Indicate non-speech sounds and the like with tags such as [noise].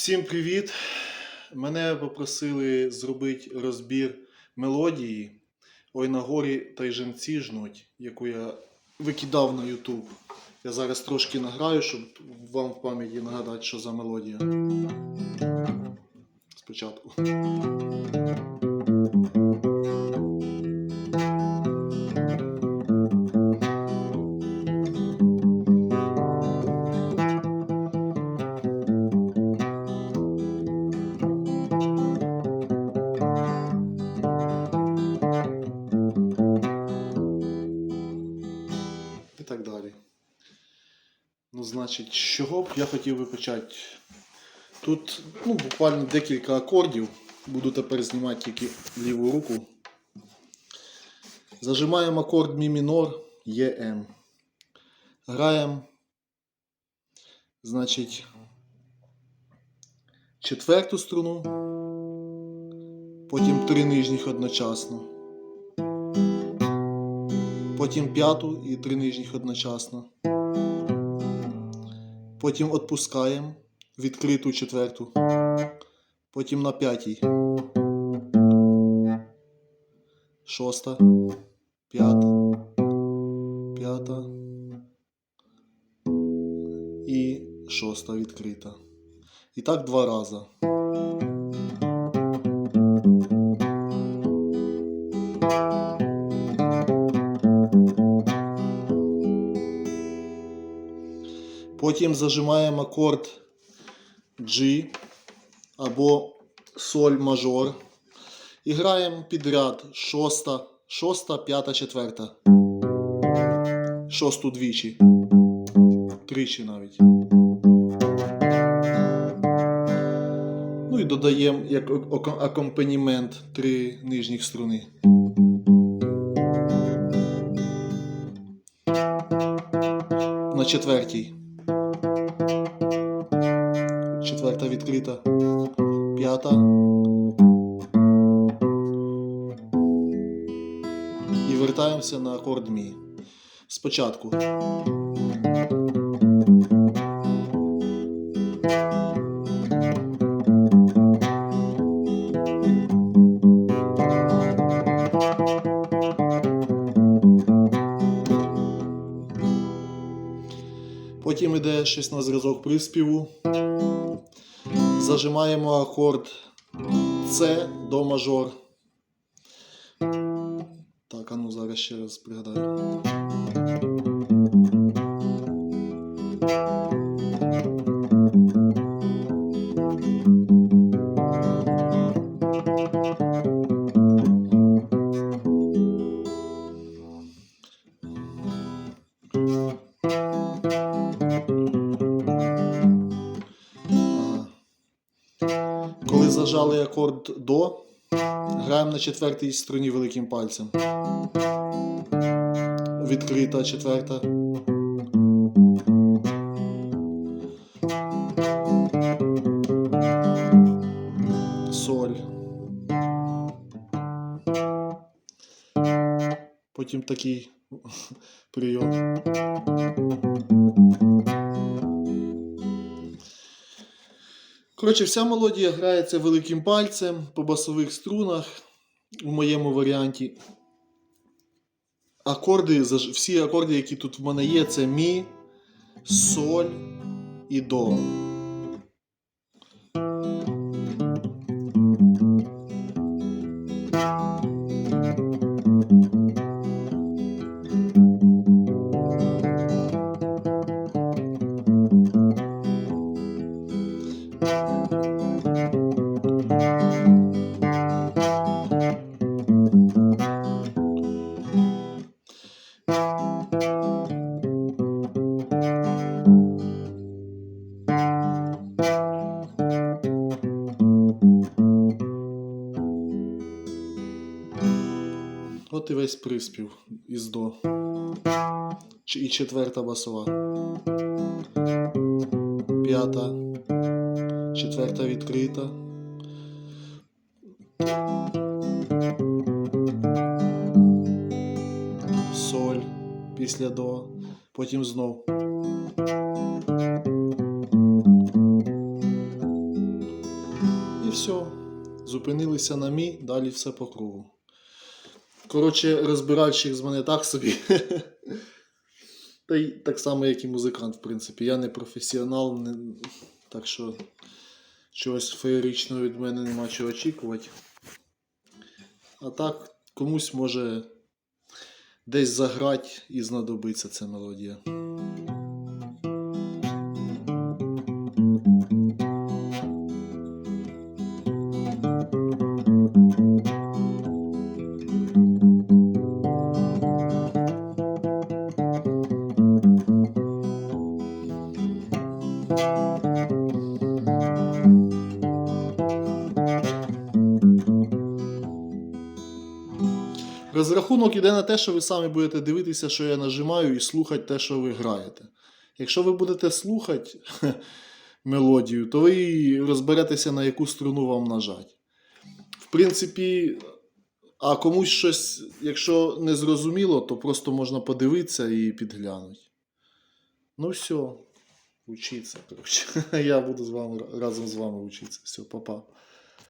Всім привіт! Мене попросили зробити розбір мелодії Ой на горі та й жінці жнуть, яку я викидав на YouTube. Я зараз трошки награю, щоб вам в пам'яті нагадати, що за мелодія. Спочатку. Значить, з чого б я хотів би почати? Тут ну, буквально декілька акордів. Буду тепер знімати тільки ліву руку. Зажимаємо акорд мі мінор ЄМ. Граємо, значить, четверту струну, потім три нижніх одночасно. Потім п'яту і три нижніх одночасно. Потім відпускаємо відкриту четверту. Потім на п'ятій. Шоста. П'ята. П'ята. І шоста відкрита. І так два рази. Потім зажимаємо акорд G або соль мажор. І граємо підряд шоста, шоста, п'ята, четверта. Шосту двічі. Тричі навіть. Ну і додаємо як акомпанімент три нижніх струни. На четвертій. Відкрита. П'ята. І вертаємося на акорд мі. Спочатку. Потім йде щось на зразок приспіву. Зажимаємо акорд С до мажор. Так, а ну зараз ще раз пригадаю. Коли зажали акорд до, граємо на четвертій струні великим пальцем. Відкрита четверта. Соль. Потім такий [laughs] прийом. Коротше, вся мелодія грається великим пальцем по басових струнах у моєму варіанті. Акорди, всі акорди, які тут в мене є, це мі, соль і до. От весь приспів із до. І четверта басова. П'ята. Четверта відкрита. Соль після до. Потім знов. І все. Зупинилися на мі, далі все по кругу. Коротше, розбиральщик з мене так собі. [laughs] Та й так само, як і музикант, в принципі. Я не професіонал, не... так що чогось феєричного від мене нема чого очікувати. А так, комусь може десь заграти і знадобиться ця мелодія. Розрахунок іде на те, що ви самі будете дивитися, що я нажимаю, і слухати те, що ви граєте. Якщо ви будете слухати [laughs] мелодію, то ви розберетеся, на яку струну вам нажати. В принципі, а комусь щось, якщо не зрозуміло, то просто можна подивитися і підглянути. Ну все, учіться. Коротше. [laughs] Я буду з вами разом з вами учиться. Все, па-па.